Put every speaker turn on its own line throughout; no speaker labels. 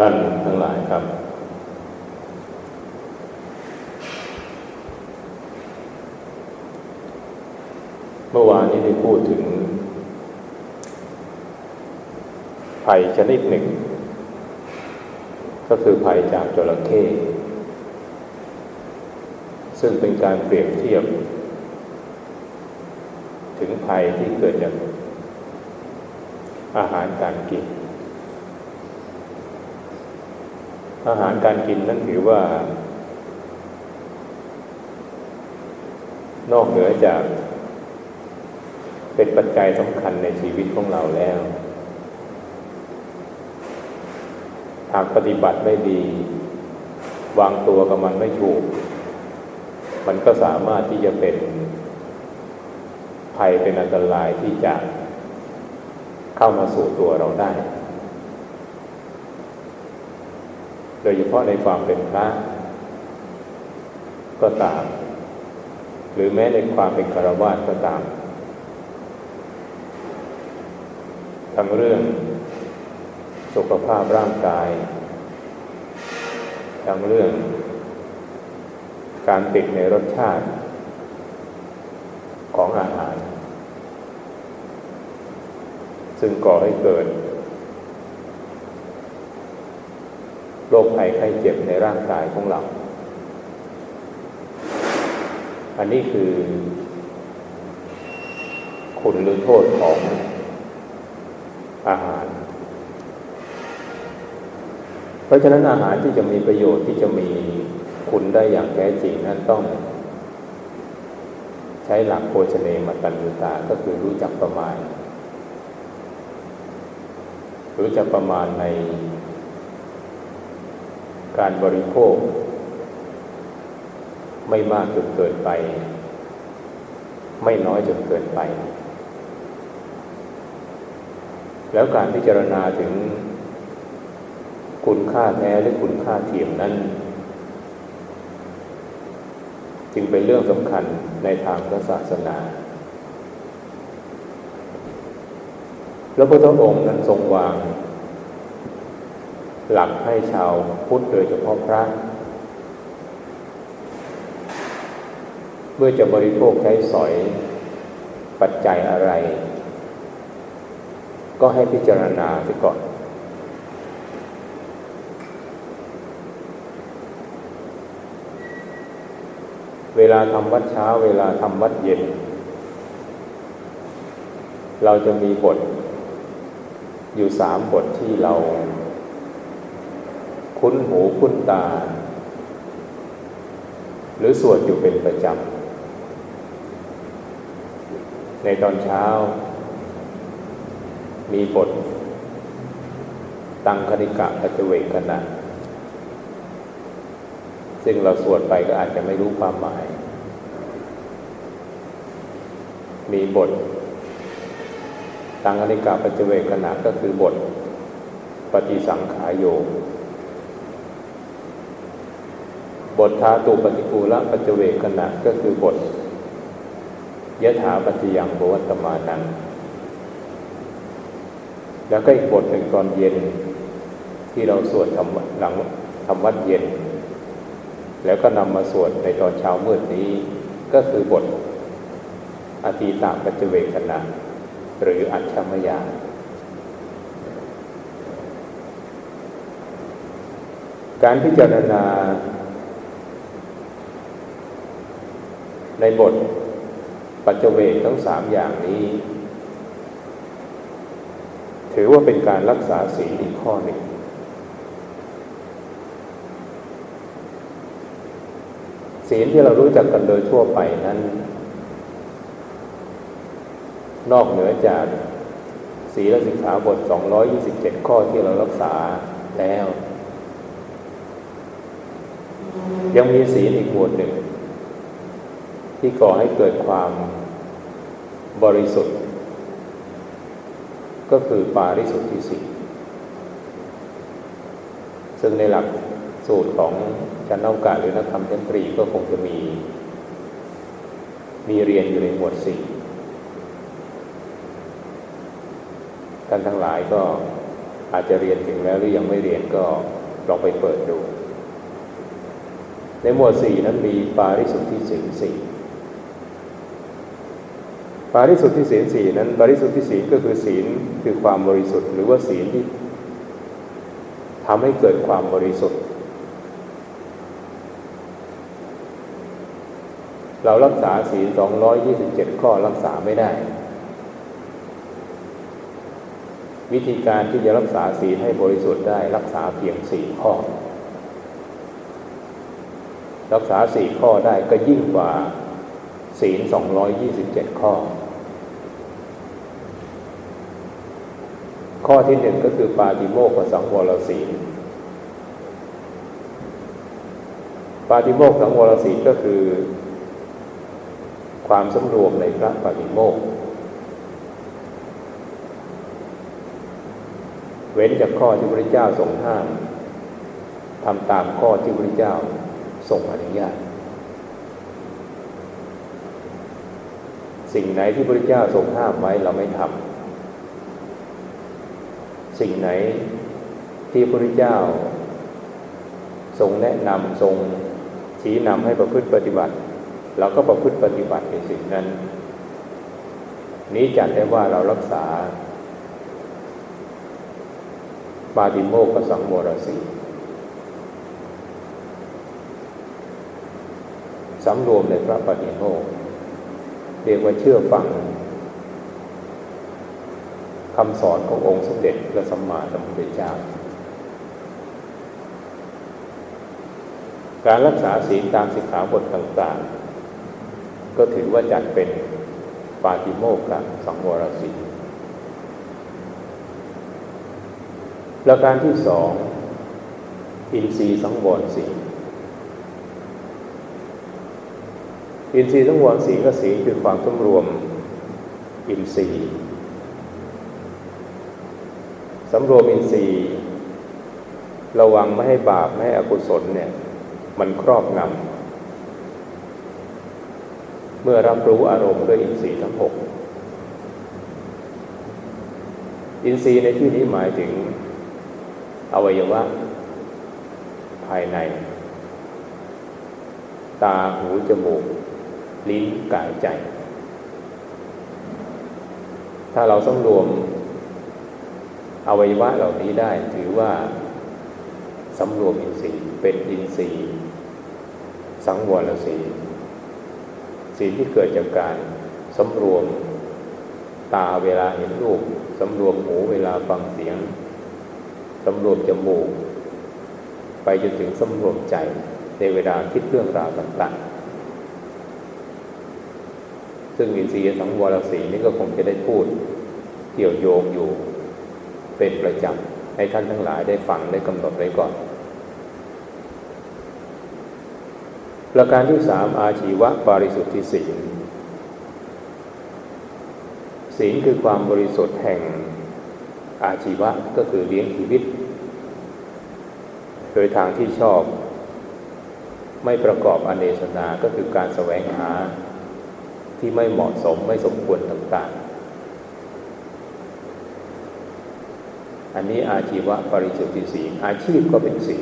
ท่านทั้งหลายครับ เมื่อวานนี้ได้พูดถึง ภัยชนิดหนึ่ง ก็คือภัยจากจระเข้ซึ่งเป็นการเปรียบเทียบ ถึงภัยที่เกิดจากอาหารการกิน อาหารการกินนั้นถือว่า นอกเหนือจาก เป็นปัจจัยสำคัญในชีวิตของเราแล้วหากปฏิบัติไม่ดี วางตัวกับมันไม่ถูก มันก็สามารถที่จะเป็นภัยเป็นอันตรายที่จะเข้ามาสู่ตัวเราได้ โดยเฉพาะในความเป็นพระก็ตาม หรือแม้ในความเป็นคารวะก็ตาม ทั้งเรื่องสุขภาพร่างกาย ทั้งเรื่อง การติดในรสชาติของอาหาร ซึ่งก่อให้เกิด โร คภัยไข้เจ็บในร่างกายของเรา อันนี้คือคุณหรือโทษของอาหาร เพราะฉะนั้นอาหารที่จะมีประโยชน์ที่จะมีคุณได้อย่างแท้จริงนั้นต้อง ใช้หลักโภชเนมตัญญูตา ก็คือรู้จักประมาณ รู้จักประมาณใน การบริโภค ไม่มากจนเกินไป ไม่น้อยจนเกินไป แล้วการพิจารณาถึงคุณค่าแท้หรือคุณค่าเทียมนั้น จึงเป็นเรื่องสำคัญในทางพระศาสนาแล้วพระองค์นั้นทรงวาง หลักให้ชาวพุทธโดยเฉพาะพระ เมื่อจะบริโภคใช้สอยปัจจัยอะไร ก็ให้พิจารณาไปก่อนเวลาทำวัดเช้า เวลาทำวัดเย็น เราจะมีบท อยู่สามบทที่เรา คุ้นหูคุ้นตา หรือสวดอยู่เป็นประจำ ในตอนเช้า มีบท ตังคณิกะปัจเวกขณะซึ่งเราสวดไปก็อาจจะไม่รู้ความหมาย มีบท ตังคณิกะปัจเวกขณะก็คือบท ปฏิสังขายโย บททาตุปฏิกูละปัจเวกขณะก็คือบทยะถาปัจยังบวัตมานังแล้วก็อีกบทหนึ่งตอนเย็น ที่เราสวดทำหลังทำวัดเย็น แล้วก็นำมาสวดในตอนเช้ามืดนี้ ก็คือบทอตีตาปัจเวกนะหรืออัจฉมยาการพิจารณา ในบทปัจเจเวกทั้งสามอย่างนี้ ถือว่าเป็นการรักษาศีลอีกข้อหนึ่ง ศีลที่เรารู้จักกันโดยทั่วไปนั้น นอกเหนือจากศีลสิกขาบท 227 ข้อที่เรารักษาแล้ว ยังมีศีลอีกบทหนึ่ง ที่ก่อให้เกิดความบริสุทธิ์ ก็คือปาริสุทธิสิซึ่งในหลักสูตรของชั้นนากาหรือนักธรรมชั้นตรีก็คงจะมี มีเรียนอยู่ในหมวดสี่ท่านทั้งหลายก็อาจจะเรียนถึงแล้วหรือยังไม่เรียนก็ลองไปเปิดดู ในหมวดสี่นั้นมีปาริสุทธิศีลสี่ ปาริสุทธิศีลสี่นั้นปาริสุทธิศีลก็คือศีลคือความบริสุทธิ์ หรือว่าศีลที่ทำให้เกิดความบริสุทธิ์ เรารักษาศีล 227 ข้อรักษาไม่ได้ วิธีการที่จะรักษาศีลให้บริสุทธิ์ได้รักษาเพียงสี่ข้อ รักษาสี่ข้อได้ก็ยิ่งกว่าศีล 227 ข้อ ข้อที่หนึ่งก็คือปาติโมกขสังวรศีลปาติโมกสังวรศีลก็คือ ความสำรวมในพระปาติโมกเว้นจากข้อที่พระเจ้าทรงห้ามทำตามข้อที่พระเจ้าทรงอนุญาต สิ่งไหนที่พระเจ้าทรงห้ามไว้เราไม่ทำ สิ่งไหนที่พระพุทธเจ้า ทรงแนะนำทรงชี้นำให้ประพฤติปฏิบัติเราก็ประพฤติปฏิบัติในสิ่งนั้น นี้จัดได้ว่าเรารักษาปาติโมกขสังวรสีสำรวมในพระปฏิโมกเรียกว่าเชื่อฟัง คำสอนขององค์สมเด็จพระสัมมาสัมพุทธเจ้า การรักษาศีลตามสิกขาบทต่างๆ ก็ถือว่าจัดเป็นปาติโมกขสังวรสีประการที่สองอินทรีย์สังวรสีอินทรีย์สังวรสีก็สีคือความสมรวมอินทรีย์ สำรวมอินทรีย์ระวังไม่ให้บาป ไม่ให้อกุศลเนี่ย มันครอบงำ เมื่อรับรู้อารมณ์ด้วยอินทรีย์ทั้งหกอินทรีย์ในที่นี้หมายถึงอวัยวะภายใน ตาหูจมูก ลิ้นกายใจ ถ้าเราสำรวม อวัยวะเหล่านี้ได้ถือว่าสำรวมอินทรีย์เป็นอินทรีย์สังวรสีสีลที่เกิดจากการสำรวมตาเวลาเห็นรูปสำรวมหูเวลาฟังเสียงสำรวมจมูก ไปจนถึงสำรวมใจในเวลาคิดเรื่องราวต่างๆ ซึ่งอินทรีย์สังวรสีนี่ก็คงจะได้พูดเกี่ยวโยงอยู่ เป็นประจำให้ท่านทั้งหลายได้ฟังได้กำหนดไว้ก่อน ประการที่สามอาชีวะบริสุทธิศีลศีลคือความบริสุทธิ์แห่งอาชีวะก็คือเลี้ยงชีวิต โดยทางที่ชอบ ไม่ประกอบอเนสนาก็คือการแสวงหาที่ไม่เหมาะสมไม่สมควรต่างๆ อันนี้อาชีวะปริสุทธิสีอาชีพก็เป็นสี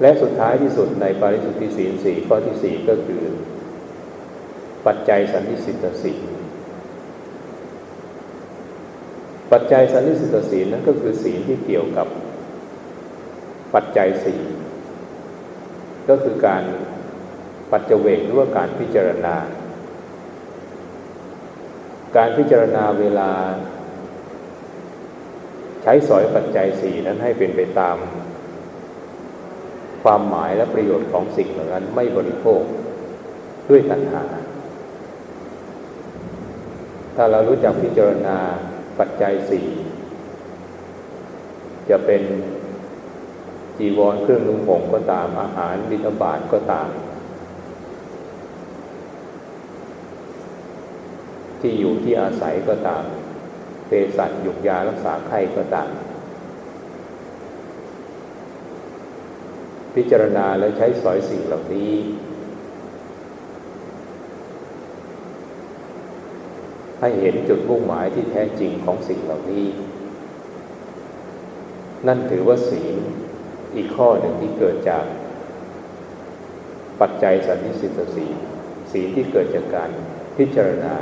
และสุดท้ายที่สุดในปริสุทธิสีสี่ข้อที่สี่ก็คือ ปัจจัยสันนิสิตสีปัจจัยสันนิสิตศีลนั้นก็คือศีลที่เกี่ยวกับปัจจัยสี่ก็คือการปัจเจเวกหรือว่าการพิจารณา การพิจารณาเวลา ใช้สอยปัจจัยสี่นั้นให้เป็นไปตาม ความหมายและประโยชน์ของสิ่งเหล่านั้นไม่บริโภคด้วยตัณหา ถ้าเรารู้จักพิจารณาปัจจัยสี่จะเป็นจีวรเครื่องนุ่งห่มก็ตามอาหารบิณฑบาตก็ตาม ที่อยู่ที่อาศัยก็ตามเภสัชยุกยารักษาไข้ก็ตาม พิจารณาและใช้สอยสิ่งเหล่านี้ ให้เห็นจุดมุ่งหมายที่แท้จริงของสิ่งเหล่านี้ นั่นถือว่าศีลอีกข้อหนึ่งที่เกิดจาก ปัจจัยสันนิสิตศีลศีลที่เกิดจากการพิจารณา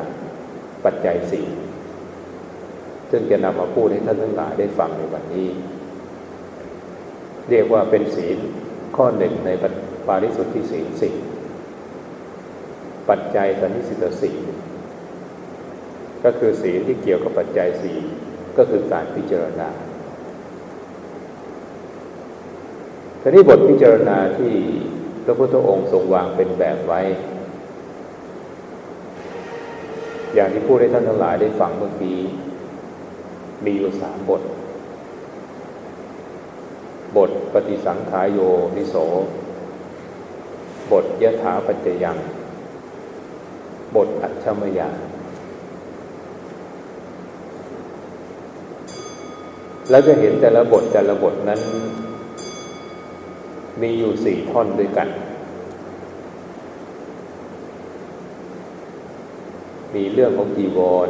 ปัจจัยสี่ซึ่งจะนำมาพูดให้ท่านทั้งหลายได้ฟังในวันนี้ เรียกว่าเป็นศีลข้อหนึ่งในปาริสุทธิศีลสิปัจจัยสันนิสิตศีลก็คือศีลที่เกี่ยวกับปัจจัยสี่ก็คือการพิจารณาทีนี้บทพิจารณาที่พระพุทธองค์ทรงวางเป็นแบบไว้ อย่างที่พูดให้ท่านทั้งหลายได้ฟังเมื่อกี้มีอยู่สามบท บทปฏิสังขายโยนิโส บทยถาปัจจยัง บทอัจฉมยาแล้วจะเห็นแต่ละบทแต่ละบทนั้น มีอยู่สี่ท่อนด้วยกัน มีเรื่องของจีวร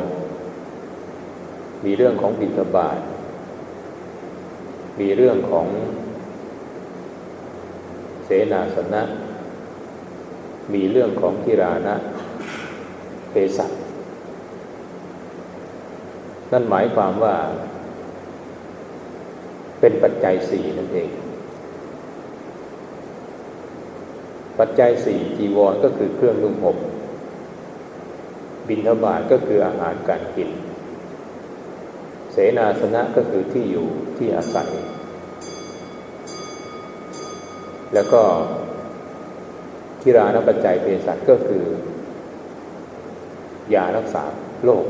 มีเรื่องของบิณฑบาตมีเรื่องของเสนาสนะ มีเรื่องของกิรานะเภสัชนั่นหมายความว่า เป็นปัจจัยสี่นั่นเอง ปัจจัยสี่จีวรก็คือเครื่องนุ่งห่ม บิณฑบาตก็คืออาหารการกิน เสนาสนะก็คือที่อยู่ที่อาศัย แล้วก็กิรานปัจจัยเภสัชก็คือยารักษาโรค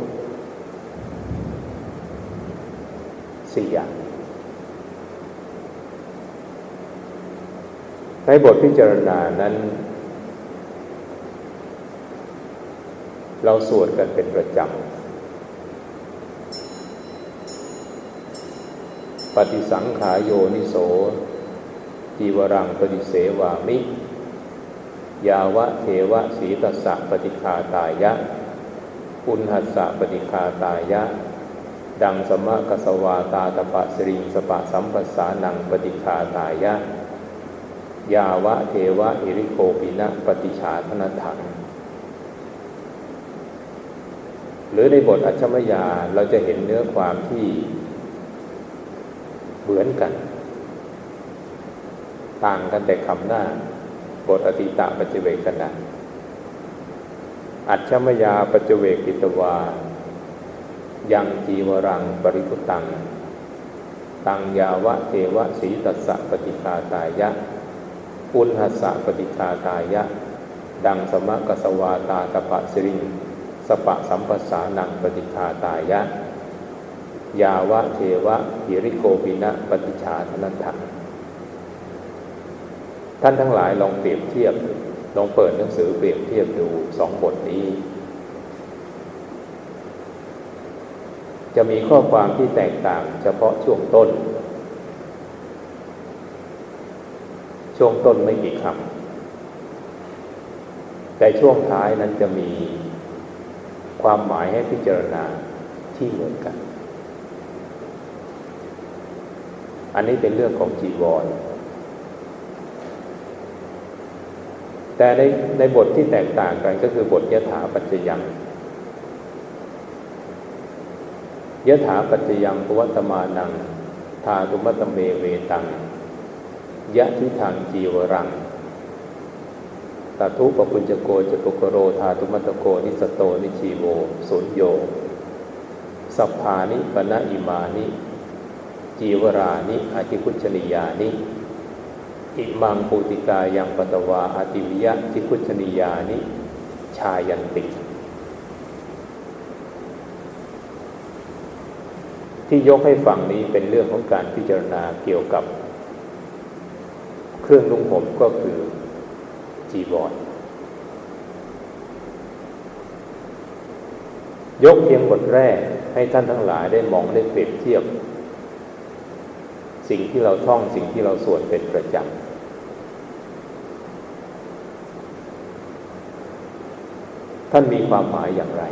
สี่อย่างในบทพิจารณานั้น เราสวดกันเป็นประจำ ปฏิสังขายโยนิโสจีวรังปฏิเสวามิ ยาวะเทวะสีตัสสะปฏิคาตายะ อุณหัสสะปฏิคาตายะ ดังสมะกสวาตาตปะสริงสปะสัมปัสสานังปฏิคาตายะ ยาวะเทวะอิริโกปินะปฏิชาธนถัง หรือในบทอัจฉมยาเราจะเห็นเนื้อความที่เหมือนกัน ต่างกันแต่คำหน้า บทอติตะปัจเจเวกนะอัจฉมยาปัจเจเวกิตวา ยังจีวรังปริคุตัง ตังยาวะเทวะสีตัสสะปฏิคาตายะ อุณหัสสะปฏิคาตายะ ดังสมะกสวาตาตปะสิริง สปะสัมปสานังปฏิคาตายะ ยาวะเทวะหิริโกปินะปฏิชาธนันถังท่านทั้งหลายลองเปรียบเทียบ ลองเปิดหนังสือเปรียบเทียบดูสองบทนี้ จะมีข้อความที่แตกต่างเฉพาะช่วงต้น ช่วงต้นไม่กี่คำแต่ช่วงท้ายนั้นจะมี ความหมายให้พิจารณาที่เหมือนกัน อันนี้เป็นเรื่องของจีวร แต่ในในบทที่แตกต่างกันก็คือบทยถาปัจจยังยถาปัจจยังปวัตมานัง ทาตุมัตเมเวตังยะทิทางจีวรัง ตาทุปปุญจโกจปุกโรธาตุมัตโกนิสโตนิชีโวสุญโย สัพพานิปณะอิมานิ จีวรานิอาทิคุชนิยานิ อิมังปูติกายังปตวาอาติวิยะทิคุชนิยานิ ชายันติ ที่ยกให้ฟังนี้เป็นเรื่องของการพิจารณาเกี่ยวกับ เครื่องนุ่งห่มก็คือ จีวรยกเพียงบทแรกให้ท่านทั้งหลายได้มองได้เปรียบเทียบ สิ่งที่เราท่องสิ่งที่เราสวดเป็นประจำท่านมีความหมายอย่างไร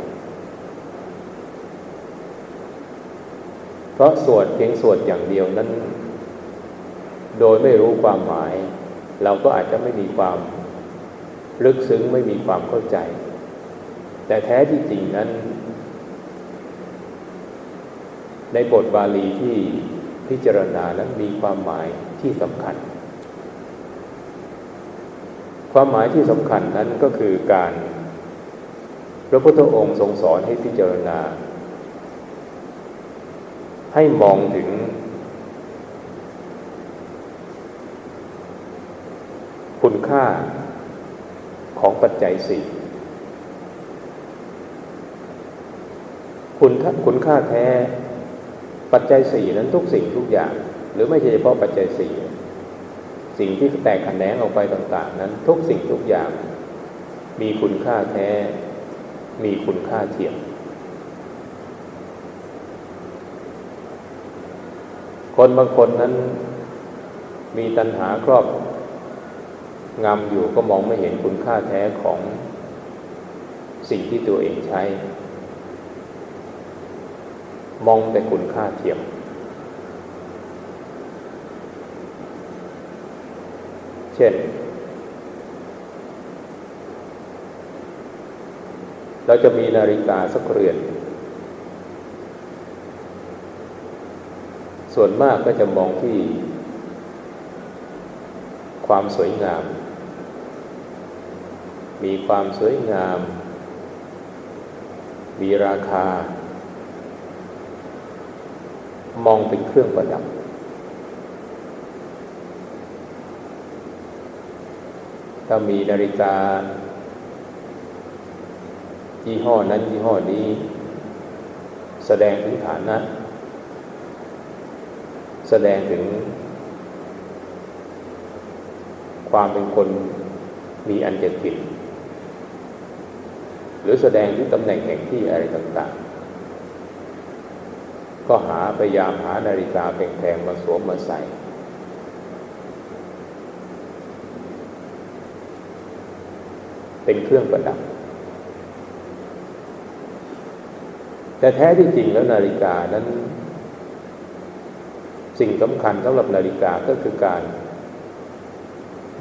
เพราะสวดเพียงสวดอย่างเดียวนั้น โดยไม่รู้ความหมาย เราก็อาจจะไม่มีความ ลึกซึ้งไม่มีความเข้าใจ แต่แท้ที่จริงนั้น ในบทบาลีที่พิจารณานั้นมีความหมายที่สำคัญ ความหมายที่สำคัญนั้นก็คือการ พระพุทธองค์ทรงสอนให้พิจารณา ให้มองถึง คุณค่า ของปัจจัยสี่คุณค่าคุณค่าแท้ปัจจัยสี่นั้นทุกสิ่งทุกอย่าง หรือไม่ใช่เฉพาะปัจจัยสี่สิ่งที่แตกแขนงออกไปต่าง ๆ นั้น ทุกสิ่งทุกอย่าง มีคุณค่าแท้ มีคุณค่าเทียมคนบางคนนั้นมีตัณหาครอบ งำอยู่ก็มองไม่เห็นคุณค่าแท้ของสิ่งที่ตัวเองใช้ มองแต่คุณค่าเทียม เช่น เราจะมีนาฬิกาสักเรือน ส่วนมากก็จะมองที่ความสวยงาม มีความสวยงาม มีราคา มองเป็นเครื่องประดับ ถ้ามีนาฬิกายี่ห้อนั้นยี่ห้อนี้ แสดงถึงฐานะ แสดงถึง ความเป็นคนมีอันจะกิน หรือแสดงถึงตำแหน่งแห่งที่อะไรต่างๆ ก็หาพยายามหานาฬิกาแพงๆมาสวมมาใส่ เป็นเครื่องประดับ แต่แท้ที่จริงแล้วนาฬิกานั้น สิ่งสำคัญสำหรับนาฬิกาก็คือการ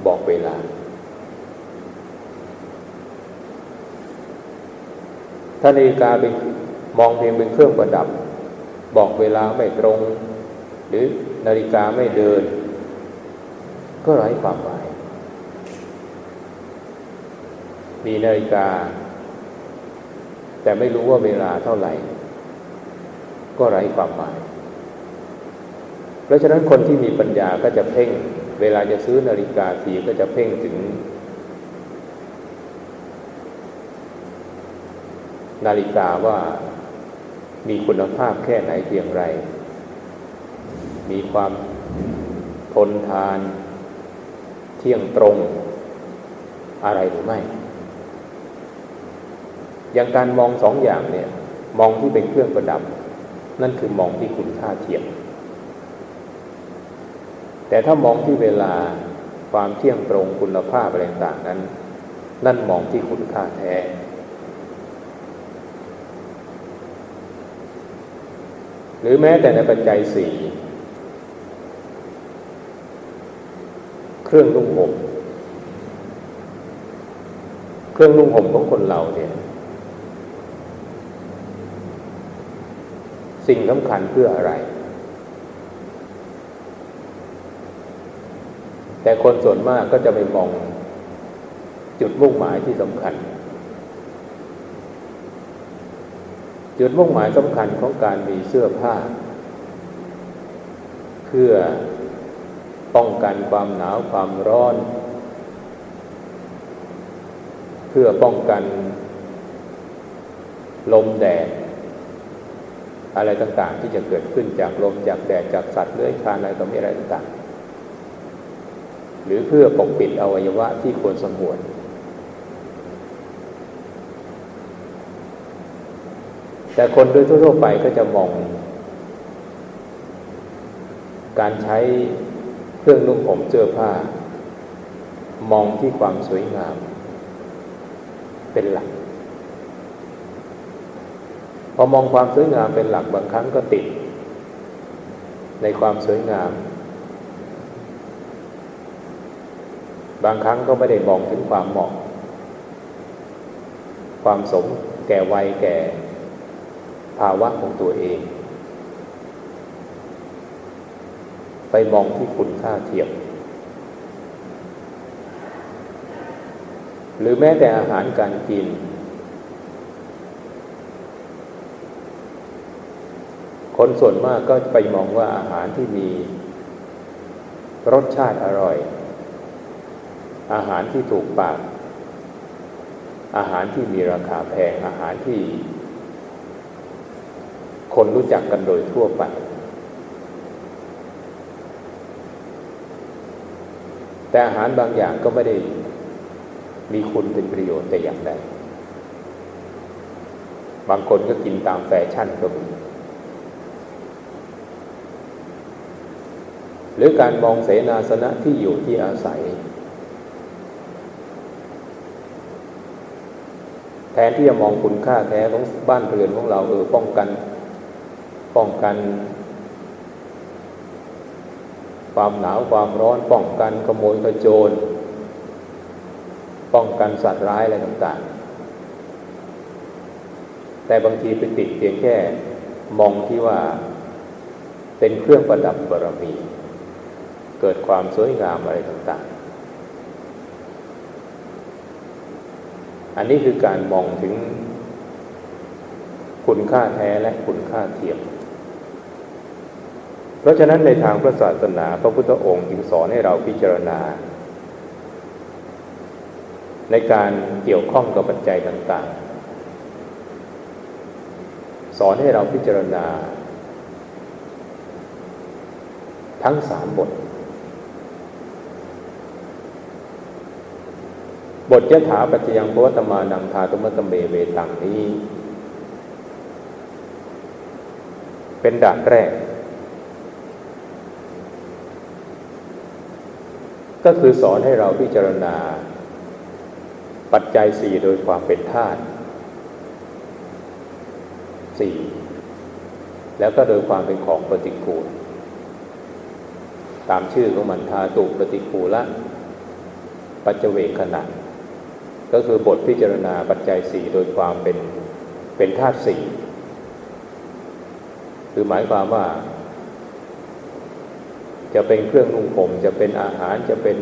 บอกเวลา ถ้านาฬิกาเป็นมองเพียงเป็นเครื่องประดับ บอกเวลาไม่ตรง หรือนาฬิกาไม่เดิน ก็ไร้ความหมาย มีนาฬิกา แต่ไม่รู้ว่าเวลาเท่าไหร่ ก็ไร้ความหมาย เพราะฉะนั้นคนที่มีปัญญาก็จะเพ่ง เวลาจะซื้อนาฬิกาทีก็จะเพ่งถึง นาฬิกาว่ามีคุณภาพแค่ไหนเพียงไร มีความทนทาน เที่ยงตรงอะไรหรือไม่ อย่างการมองสองอย่างเนี่ย มองที่เป็นเครื่องประดับ นั่นคือมองที่คุณค่าเทียม แต่ถ้ามองที่เวลาความเที่ยงตรงคุณภาพอะไรต่างนั้น นั่นมองที่คุณค่าแท้ หรือแม้แต่ในปัจจัยสี่เครื่องนุ่งห่มเครื่องนุ่งห่มของคนเราเนี่ย สิ่งสำคัญเพื่ออะไร แต่คนส่วนมากก็จะไปมองจุดมุ่งหมายที่สำคัญ จุดมุ่งหมายสำคัญของการมีเสื้อผ้า เพื่อป้องกันความหนาวความร้อน เพื่อป้องกัน ลมแดด อะไรต่างๆ ที่จะเกิดขึ้นจากลมจากแดดจากสัตว์เลื้อยคลานอะไรต่อมีอะไรต่างๆ หรือเพื่อปกปิดอวัยวะที่ควรสมวน แต่คนโดยทั่วๆไปก็จะมอง การใช้เครื่องนุ่งห่มเสื้อผ้า มองที่ความสวยงาม เป็นหลัก พอมองความสวยงามเป็นหลักบางครั้งก็ติด ในความสวยงาม บางครั้งก็ไม่ได้มองถึงความเหมาะ ความสมแก่วัยแก่ ภาวะของตัวเอง ไปมองที่คุณค่าเทียม หรือแม้แต่อาหารการกิน คนส่วนมากก็ไปมองว่าอาหารที่มี รสชาติอร่อย อาหารที่ถูกปากอาหารที่มีราคาแพงอาหารที่ คนรู้จักกันโดยทั่วไป แต่อาหารบางอย่างก็ไม่ได้มีคุณเป็นประโยชน์แต่อย่างใดบางคนก็กินตามแฟชั่นก็มีหรือการมองเสนาสนะที่อยู่ที่อาศัย แทนที่จะมองคุณค่าแท้ของบ้านเรือนของเราเออป้องกัน ป้องกัน ความหนาวความร้อนป้องกันขโมยขโจร ป้องกันสัตว์ร้ายอะไรต่างๆ แต่บางทีไปติดเพียงแค่มองที่ว่าเป็นเครื่องประดับบารมี เกิดความสวยงามอะไรต่างๆ อันนี้คือการมองถึงคุณค่าแท้และคุณค่าเทียม เพราะฉะนั้นในทางพระศาสนา พระพุทธองค์จึงสอนให้เราพิจารณา ในการเกี่ยวข้องกับปัจจัยต่างๆ สอนให้เราพิจารณา ทั้งสามบท บทยถาปัจจยังพวัตมานังทาตุมตเมเวตังนี้ เป็นด่านแรก ก็คือสอนให้เราพิจารณา ปัจจัยสี่โดยความเป็นธาตุสี่แล้วก็โดยความเป็นของปฏิกูล ตามชื่อของมันทาตุปฏิกูละ ปัจเจเวกขณะ ก็คือบทพิจารณาปัจจัยสี่โดยความเป็นเป็นธาตุสี่คือหมายความว่า จะเป็นเครื่องนุ่งห่มจะเป็นอาหารจะเป็น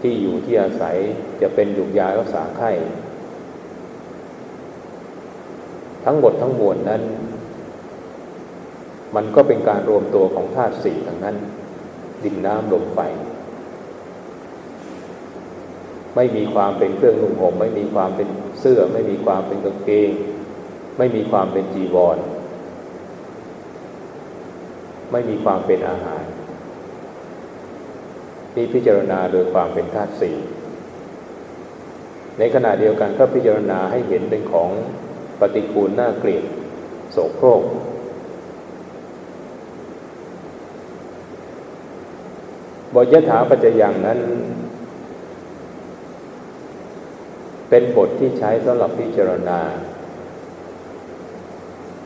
ที่อยู่ที่อาศัย จะเป็นหยุกยารักษาไข้ทั้งหมดทั้งมวลนั้น มันก็เป็นการรวมตัวของธาตุสี่ทั้งนั้น ดินน้ำลมไฟ ไม่มีความเป็นเครื่องนุ่งห่มไม่มีความเป็นเสื้อ ไม่มีความเป็นกางเกง ไม่มีความเป็นจีวร ไม่มีความเป็นอาหาร นี่พิจารณาโดยความเป็นธาตุสี่ในขณะเดียวกันก็พิจารณาให้เห็นเป็นของปฏิกูลน่าเกลียดโสโครกบทยถาปัจจยังนั้น เป็นบทที่ใช้สำหรับพิจารณา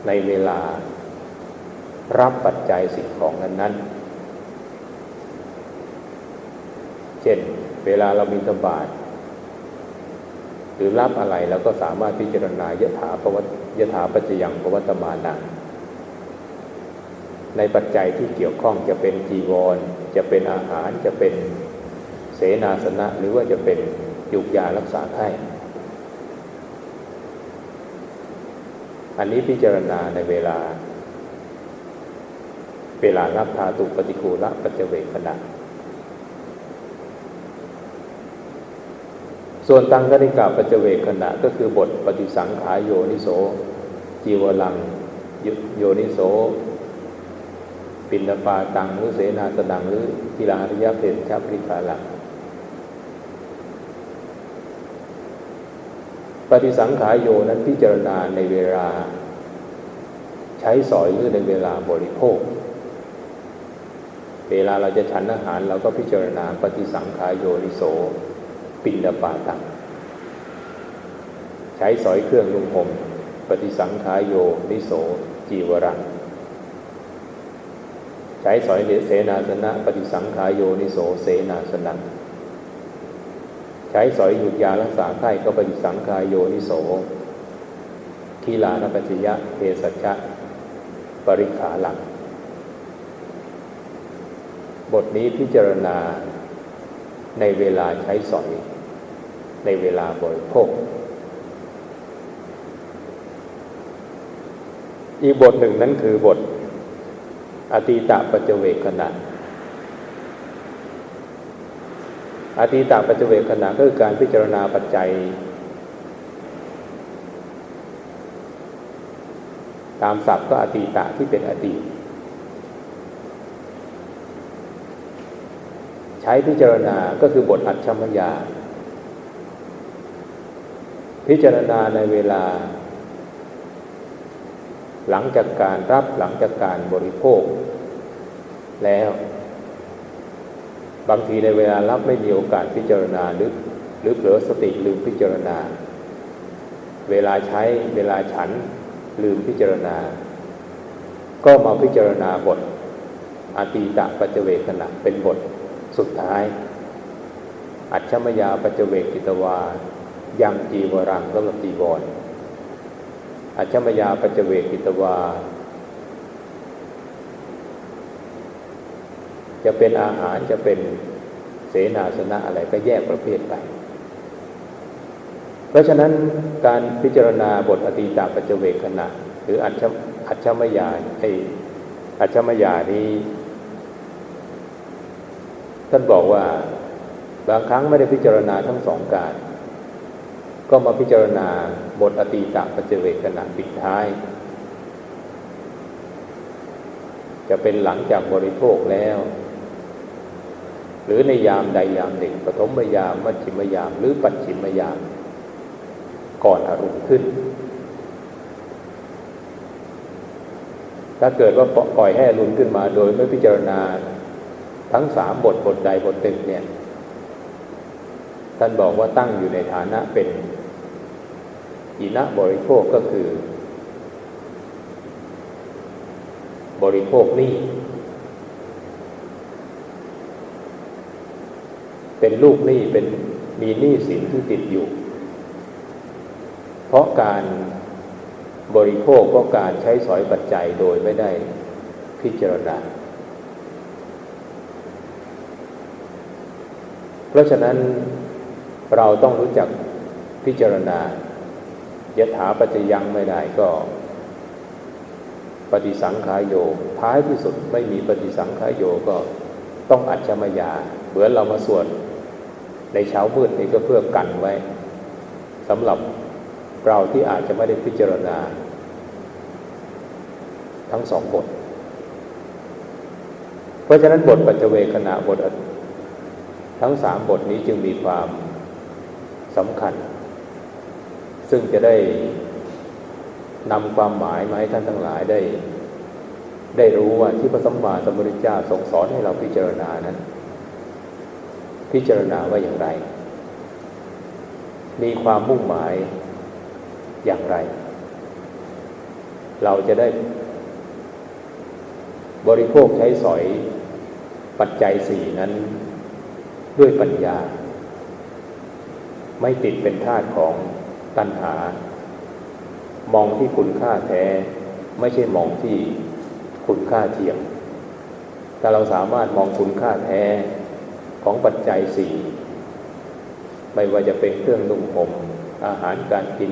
ในเวลารับปัจจัยสิ่งของนั้นๆ เช่น เวลาเรามีสบาทหรือรับอะไรแล้วก็สามารถพิจารณายถาปวัตยถาปัจจยังปวัตมานังในปัจจัยที่เกี่ยวข้องจะเป็นจีวร จะเป็นอาหารจะเป็นเสนาสนะ หรือว่าจะเป็นยุกยารักษาไข้อันนี้พิจารณาในเวลา เวลารับทาตุปฏิคูละปัจเจเวขณะ ส่วนตังคณิกาปัจเจเวขณะก็คือบทปฏิสังขายโยนิโสจีวลังโยนิโสปินปาตังหรือเสนาสนังหรือกีฬาริยเพนชาปริกาลังปฏิสังขายโยนั้นพิจารณาในเวลา ใช้สอยหรือในเวลาบริโภค เวลาเราจะฉันอาหารเราก็พิจารณาปฏิสังขายโยนิโส ปินดปาตังใช้สอยเครื่องนุ่งห่มปฏิสังขายโยนิโสจีวรังใช้สอยเสนาสนะ ปฏิสังขายโยนิโสเสนาสนะใช้สอยหยุดยารักษาไข้ก็ปฏิสังขายโยนิโสทีลานปัจจยะเทสัชะปริขาหลัง บทนี้พิจารณา ในเวลาใช้สอย ในเวลาบริโภค อีกบทหนึ่งนั้นคือบท อตีตะปัจเวกขณะอตีตะปัจเวกขณะก็คือการพิจารณาปัจจัย ตามศัพท์ก็อตีตะที่เป็นอดีต ช้พิจารณาก็คือบทอัจฉมยา พิจารณาในเวลา หลังจากการรับหลังจากการบริโภค แล้ว บางทีในเวลารับไม่มีโอกาสพิจารณาหรือหรือเผลอสติลืมพิจารณา เวลาใช้เวลาฉันลืมพิจารณา ก็มาพิจารณาบทอาตีตะปัจเวขณะเป็นบท สุดท้าย อัจฉมยาปัจเวกิตวายังจีวรังสำหรับจีวร อัจฉมยาปัจเวกิตวา จะเป็นอาหารจะเป็นเสนาสนะอะไรก็แยกประเภทไป เพราะฉะนั้นการพิจารณาบทอตีตาปัจเจเวกขณะ หรืออัจฉอัจฉมยาไออัจฉมยานี้ ท่านบอกว่าบางครั้งไม่ได้พิจารณาทั้งสองการ ก็มาพิจารณาบทอตีตะปัจเจเวกขณะปิดท้าย จะเป็นหลังจากบริโภคแล้ว หรือในยามใดยามหนึ่งปฐมยาม มัชชิมยาม หรือปัจฉิมยาม ก่อนอารมณ์ขึ้น ถ้าเกิดว่าปล่อยให้อารมณ์ขึ้นมาโดยไม่พิจารณา ทั้งสามบทบทใดบทหนึ่งเนี่ย ท่านบอกว่าตั้งอยู่ในฐานะเป็นอินะบริโภคก็คือ บริโภคนี้เป็นลูกหนี้เป็นมีหนี้สินที่ติดอยู่ เพราะการบริโภคก็การใช้สอยปัจจัยโดยไม่ได้พิจารณา เพราะฉะนั้นเราต้องรู้จักพิจารณายถาปัจจยังไม่ได้ก็ ปฏิสังขายโยท้ายที่สุดไม่มีปฏิสังขายโยก็ต้องอัจฉมยาเหมือนเรามาสวดในเช้ามืดนี้ก็เพื่อกันไว้สำหรับเราที่อาจจะไม่ได้พิจารณา ทั้งสองบท เพราะฉะนั้นบทปัจเจเวขณะบท ทั้งสามบทนี้จึงมีความสำคัญ ซึ่งจะได้นำความหมายมาให้ท่านทั้งหลายได้ ได้รู้ว่าที่พระสัมมาสัมพุทธเจ้าทรงสอนให้เราพิจารณานั้น พิจารณาว่าอย่างไร มีความมุ่งหมายอย่างไร เราจะได้บริโภคใช้สอยปัจจัยสี่นั้น ด้วยปัญญา ไม่ติดเป็นทาสของตัณหา มองที่คุณค่าแท้ ไม่ใช่มองที่คุณค่าเทียมแต่เราสามารถมองคุณค่าแท้ของปัจจัยสี่ไม่ว่าจะเป็นเครื่องนุ่งห่มอาหารการกิน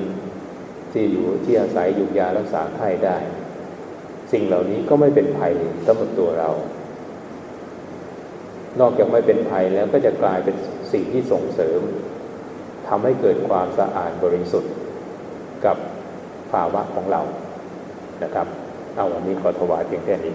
ที่อยู่ที่อาศัยอยู่ยารักษาไข้ได้ สิ่งเหล่านี้ก็ไม่เป็นภัยสำหรับตัวเรา นอกจากไม่เป็นภัยแล้วก็จะกลายเป็นสิ่งที่ส่งเสริมทำให้เกิดความสะอาดบริสุทธิ์กับภาวะของเรานะครับ เอาวันนี้ขอถวายเพียงแค่นี้